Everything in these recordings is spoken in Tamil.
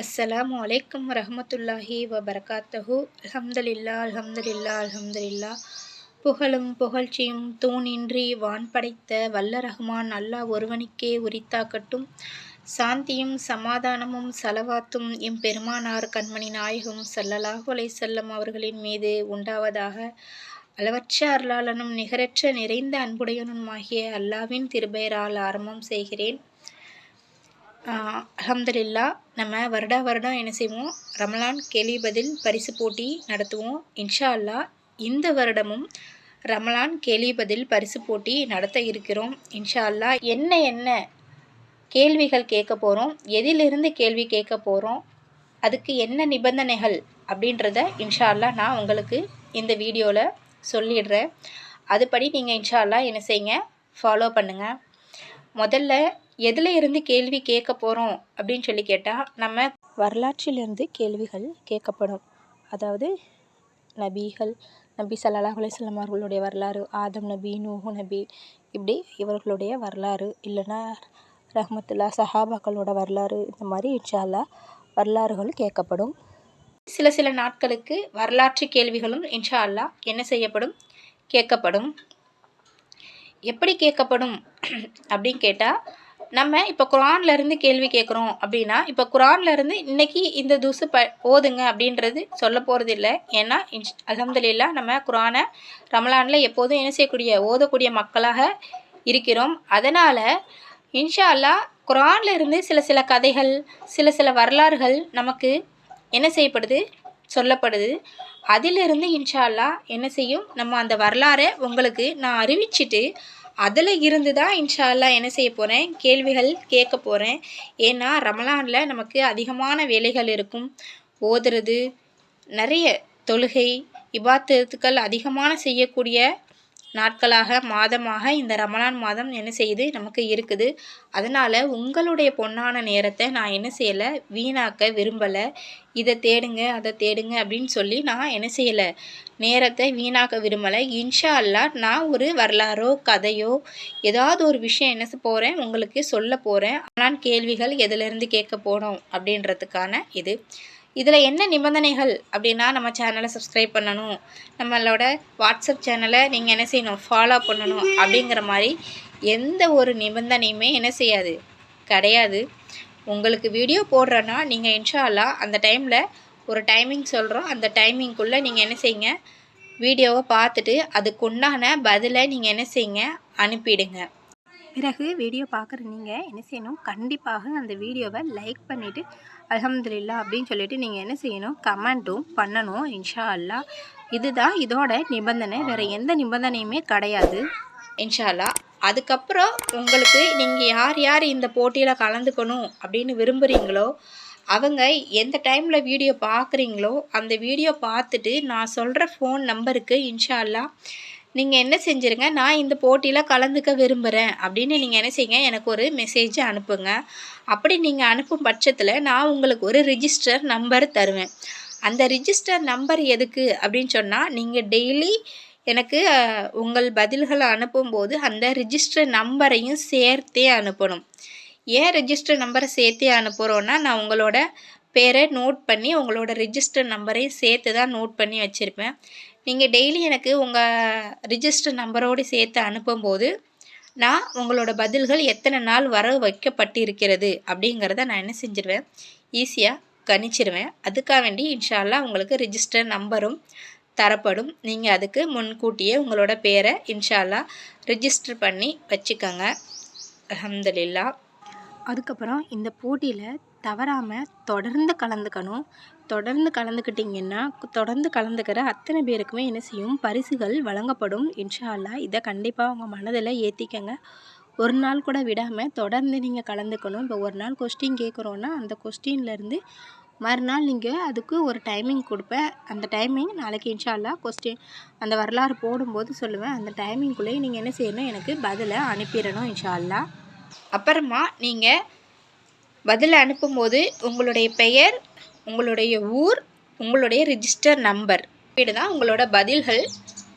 அஸ்ஸலாமு அலைக்கும் வரஹ்மத்துல்லாஹி வபர்காத்தஹு. அல்ஹம்துலில்லா அல்ஹம்துலில்லா அல்ஹம்துலில்லா. புகழும் புகழ்ச்சியும் தூணின்றி வான் படைத்த வல்ல ரஹ்மான் அல்லாஹ் ஒருவனுக்கே உரித்தாக்கட்டும். சாந்தியும் சமாதானமும் சலவாத்தும் எம்பெருமானார் கண்மணி நாயகம் ஸல்லல்லாஹு அலைஹி அவர்களின் மீது உண்டாவதாக. அளவற்ற அருளாளனும் நிகரற்ற நிறைந்த அன்புடையனுமாகிய அல்லாவின் திருபெயரால் ஆரம்பம் செய்கிறேன். ஆஹ் நம்ம வருடா வருடம் என்ன செய்வோம்? ரமலான் கேள்வி பதில் பரிசு போட்டி நடத்துவோம். இன்ஷா அல்லாஹ் இந்த வருடமும் ரமலான் கேள்வி பதில் பரிசு போட்டி நடத்த இருக்கிறோம். இன்ஷா அல்லாஹ் என்ன என்ன கேள்விகள் கேட்க போகிறோம் எதிலிருந்து கேள்வி கேட்க போகிறோம் அதுக்கு என்ன நிபந்தனைகள்? அப்படின்றத இன்ஷா அல்லாஹ் நான் உங்களுக்கு இந்த வீடியோவில் சொல்லிடுறேன். அதுபடி நீங்கள் இன்ஷா அல்லா என்ன செய்யுங்க? ஃபாலோ பண்ணுங்கள் முதல்ல எதில் இருந்து கேள்வி கேட்க போகிறோம் அப்படின்னு சொல்லி கேட்டால் நம்ம வரலாற்றிலிருந்து கேள்விகள் கேட்கப்படும். அதாவது நபிகள் நபி ஸல்லல்லாஹு அலிஸ்லாம் அவர்களுடைய வரலாறு ஆதம் நபி நூஹு நபி இப்படி இவர்களுடைய வரலாறு இல்லைன்னா ரஹ்மத்துல்லா சஹாபாக்களோட வரலாறு இந்த மாதிரி இன்ஷா அல்லாஹ் வரலாறுகள் கேட்கப்படும். சில சில நாட்களுக்கு வரலாற்று கேள்விகளும் இன்ஷா அல்லாஹ் என்ன செய்யப்படும்? கேட்கப்படும். எப்படி கேட்கப்படும் அப்படின்னு கேட்டால் நம்ம இப்போ குரான்லேருந்து கேள்வி கேட்குறோம் அப்படின்னா இப்போ குரான்லேருந்து இன்றைக்கி இன்னைக்கு இந்த தூசு ப ஓதுங்க அப்படின்றது சொல்ல போகிறது இல்லை. ஏன்னா இன்ஷ் அல்ஹம்துலில்லா நம்ம குரானை ரமலானில் எப்போதும் என்ன செய்யக்கூடிய ஓதக்கூடிய மக்களாக இருக்கிறோம். அதனால் இன்ஷா அல்லா குரான்லேருந்து சில சில கதைகள் சில சில வரலாறுகள் நமக்கு என்ன செய்யப்படுது? சொல்லப்படுது. அதிலிருந்து இன்ஷா என்ன செய்யும்? நம்ம அந்த வரலாறை உங்களுக்கு நான் அறிவிச்சிட்டு அதில் இருந்து தான் இன்ஷா என்ன செய்ய போகிறேன் கேள்விகள் கேட்க போகிறேன் ஏன்னா ரமலானில் நமக்கு அதிகமான வேலைகள் இருக்கும். ஓதுறது நிறைய தொழுகை இபாத்துக்கள் அதிகமான செய்யக்கூடிய நாட்களாக மாதமாக இந்த ரமலான் மாதம் என்ன செய்யுது நமக்கு இருக்குது. அதனால் உங்களுடைய பொன்னான நேரத்தை நான் என்ன செய்யலை வீணாக்க விரும்பலை. இதை தேடுங்க அதை தேடுங்க அப்படின்னு சொல்லி நான் என்ன செய்யலை நேரத்தை வீணாக்க விரும்பலை. இன்ஷா அல்லாஹ் நான் ஒரு வரலாறோ கதையோ ஏதாவது ஒரு விஷயம் என்ன போகிறேன் உங்களுக்கு சொல்ல போகிறேன் ஆனால் கேள்விகள் எதிலிருந்து கேட்க போனோம் அப்படின்றதுக்கான இது. இதில் என்ன நிபந்தனைகள் அப்படின்னா நம்ம சேனலை சப்ஸ்கிரைப் பண்ணணும். நம்மளோட வாட்ஸ்அப் சேனலை நீங்கள் என்ன செய்யணும்? ஃபாலோ பண்ணணும் அப்படிங்கிற மாதிரி எந்த ஒரு நிபந்தனையுமே என்ன செய்யாது. கிடையாது. உங்களுக்கு வீடியோ போடுறேன்னா நீங்கள் இன்ஷா அந்த டைமில் ஒரு டைமிங் சொல்கிறோம் அந்த டைமிங்குள்ளே நீங்கள் என்ன செய்யுங்க? வீடியோவை பார்த்துட்டு அதுக்குண்டான பதிலை நீங்கள் என்ன செய்யுங்க? அனுப்பிடுங்க. பிறகு வீடியோ பார்க்குற நீங்கள் என்ன செய்யணும்? கண்டிப்பாக அந்த வீடியோவை லைக் பண்ணிவிட்டு அலமதுல்லா அப்படின்னு சொல்லிட்டு நீங்கள் என்ன செய்யணும்? கமெண்ட்டும் பண்ணணும் இன்ஷா அல்லாஹ் இதுதான் இதோட நிபந்தனை. வேறு எந்த நிபந்தனையுமே கிடையாது இன்ஷால்லா அதுக்கப்புறம் உங்களுக்கு நீங்கள் யார் யார் இந்த போட்டியில் கலந்துக்கணும் அப்படின்னு விரும்புகிறீங்களோ அவங்க எந்த டைமில் வீடியோ பார்க்குறீங்களோ அந்த வீடியோ பார்த்துட்டு நான் சொல்கிற ஃபோன் நம்பருக்கு இன்ஷா அல்லாஹ் நீங்கள் என்ன செஞ்சுருங்க? நான் இந்த போட்டியில் கலந்துக்க விரும்புகிறேன் அப்படின்னு நீங்கள் என்ன செய்யுங்க? எனக்கு ஒரு மெசேஜ் அனுப்புங்க. அப்படி நீங்கள் அனுப்பும் பட்சத்தில் நான் உங்களுக்கு ஒரு ரிஜிஸ்டர் நம்பர் தருவேன். அந்த ரிஜிஸ்டர் நம்பர் எதுக்கு? அப்படின்னு சொன்னால் நீங்கள் டெய்லி எனக்கு உங்கள் பதில்களை அனுப்பும்போது அந்த ரிஜிஸ்டர் நம்பரையும் சேர்த்தே அனுப்பணும். ஏன் ரிஜிஸ்டர் நம்பரை சேர்த்தே அனுப்புகிறோன்னா நான் உங்களோட பேரை நோட் பண்ணி உங்களோட ரிஜிஸ்டர் நம்பரையும் சேர்த்து தான் நோட் பண்ணி வச்சுருப்பேன். நீங்கள் டெய்லி எனக்கு உங்கள் ரிஜிஸ்டர் நம்பரோடு சேர்த்து அனுப்பும்போது நான் உங்களோட பதில்கள் எத்தனை நாள் வர வைக்கப்பட்டிருக்கிறது அப்படிங்கிறத நான் என்ன செஞ்சிருவேன்? ஈஸியாக கணிச்சிருவேன். அதுக்காக வேண்டி இன்ஷால்லா உங்களுக்கு ரிஜிஸ்டர் நம்பரும் தரப்படும். நீங்கள் அதுக்கு முன்கூட்டியே உங்களோட பேரை இன்ஷால்லா ரிஜிஸ்டர் பண்ணி வச்சுக்கோங்க. அஹமதுல்லா அதுக்கப்புறம் இந்த போட்டியில் தவறாமல் தொடர்ந்து கலந்துக்கணும். தொடர்ந்து கலந்துக்கிட்டிங்கன்னா தொடர்ந்து கலந்துக்கிற அத்தனை பேருக்குமே என்ன செய்யும்? பரிசுகள் வழங்கப்படும். இன்ஷா இதை கண்டிப்பாக உங்கள் மனதில் ஏற்றிக்கங்க ஒரு நாள் கூட விடாமல் தொடர்ந்து நீங்கள் கலந்துக்கணும். இப்போ ஒரு நாள் கொஸ்டின் கேட்குறோன்னா அந்த கொஸ்டின்லேருந்து மறுநாள் நீங்கள் அதுக்கு ஒரு டைமிங் கொடுப்பேன் அந்த டைமிங் நாளைக்கு இன்ஷால்லா கொஸ்டின் அந்த வரலாறு போடும்போது சொல்லுவேன். அந்த டைமிங்குள்ளேயே நீங்கள் என்ன செய்யணும்? எனக்கு பதிலை அனுப்பிடணும் இன்ஷால்லா அப்புறமா நீங்கள் பதில் அனுப்பும்போது உங்களுடைய பெயர் உங்களுடைய ஊர் உங்களுடைய ரிஜிஸ்டர் நம்பர் இப்படி தான் உங்களோட பதில்கள்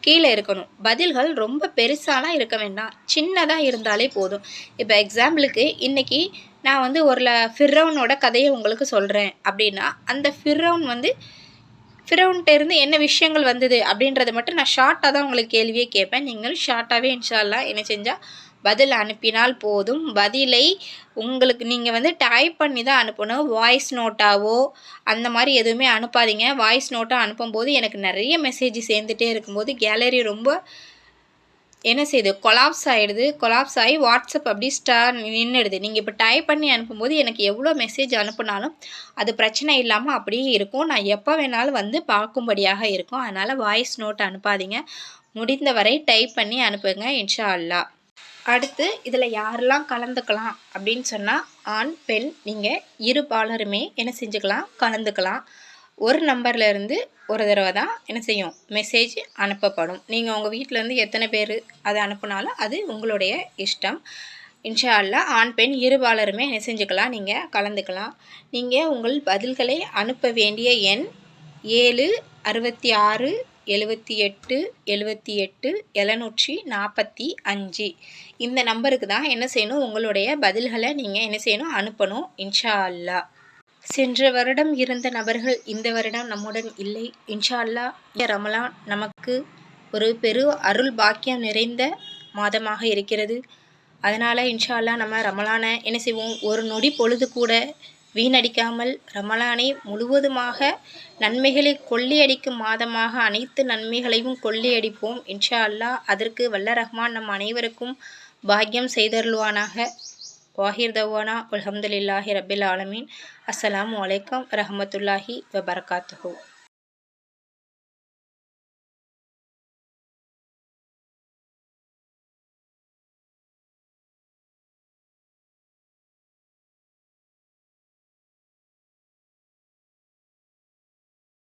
கீழே இருக்கணும். பதில்கள் ரொம்ப பெருசாலாம் இருக்க வேண்டாம். சின்னதாக இருந்தாலே போதும். இப்போ எக்ஸாம்பிளுக்கு இன்றைக்கி நான் வந்து ஒரு ல கதையை உங்களுக்கு சொல்கிறேன் அப்படின்னா அந்த ஃபிர்ரௌன் வந்து ஃபிரௌன்ட்ட இருந்து என்ன விஷயங்கள் வந்தது அப்படின்றத மட்டும் நான் ஷார்ட்டாக தான் உங்களுக்கு கேள்வியே கேட்பேன். நீங்கள் ஷார்ட்டாகவே இன்ஷால்லாம் என்ன செஞ்சால் பதில் அனுப்பினால் போதும். பதிலை உங்களுக்கு நீங்கள் வந்து டைப் பண்ணி தான் அனுப்பணும். வாய்ஸ் நோட்டாவோ அந்த மாதிரி எதுவுமே அனுப்பாதீங்க. வாய்ஸ் நோட்டாக அனுப்பும்போது எனக்கு நிறைய மெசேஜ் சேர்ந்துட்டே இருக்கும்போது கேலரி ரொம்ப என்ன செய்யுது? கொலாப்ஸ் ஆகிடுது கொலாப்ஸ் ஆகி வாட்ஸ்அப் அப்படி ஸ்டார் நின்றுடுது நீங்கள் இப்போ டைப் பண்ணி அனுப்பும்போது எனக்கு எவ்வளோ மெசேஜ் அனுப்புனாலும் அது பிரச்சனை இல்லாமல் அப்படியே இருக்கும். நான் எப்போ வேணாலும் வந்து பார்க்கும்படியாக இருக்கும். அதனால் வாய்ஸ் நோட் அனுப்பாதீங்க. முடிந்தவரை டைப் பண்ணி அனுப்புங்க இன்ஷா அல்லா அடுத்து இதில் யாரெல்லாம் கலந்துக்கலாம் அப்படின்னு சொன்னால் ஆண் பெண் நீங்கள் இரு பாலருமே என்ன செஞ்சுக்கலாம்? கலந்துக்கலாம். ஒரு நம்பர்லேருந்து ஒரு தடவை தான் என்ன செய்யும்? மெசேஜ் அனுப்பப்படும். நீங்கள் உங்கள் வீட்டிலேருந்து எத்தனை பேர் அதை அனுப்புனாலும் அது உங்களுடைய இஷ்டம். இன்ஷா அல்லா ஆண் பெண் இருபாலருமே என்ன செஞ்சுக்கலாம்? நீங்கள் கலந்துக்கலாம். நீங்கள் உங்கள் பதில்களை அனுப்ப வேண்டிய எண் ஏழு அறுபத்தி ஆறு எழுபத்தி எட்டு எழுபத்தி எட்டு எழுநூற்றி நாற்பத்தி அஞ்சு. இந்த நம்பருக்கு தான் என்ன செய்யணும்? உங்களுடைய பதில்களை நீங்கள் என்ன செய்யணும்? அனுப்பணும் இன்ஷா அல்லா சென்ற வருடம் இருந்த நபர்கள் இந்த வருடம் நம்முடன் இல்லை. இன்ஷா அல்லா ரமலான் நமக்கு ஒரு பெரு அருள் பாக்கியம் நிறைந்த மாதமாக இருக்கிறது. அதனால் இன்ஷா அல்லா நம்ம ரமலானை என்ன செய்வோம்? ஒரு நொடி பொழுது கூட வீணடிக்காமல் ரமலானை முழுவதுமாக நன்மைகளை கொள்ளையடிக்கும் மாதமாக அனைத்து நன்மைகளையும் கொள்ளையடிப்போம். இன்ஷா அல்லா அதற்கு வல்ல ரஹ்மான் நம் அனைவருக்கும் பாக்கியம் செய்தருள்வானாக. வாஹிர் தவானா அலமதுல்லாஹி ரபில் ஆலமீன். அஸ்லாம் வலைக்கம் ரஹமத்துல்லாஹி வபர்காத்துஹூ.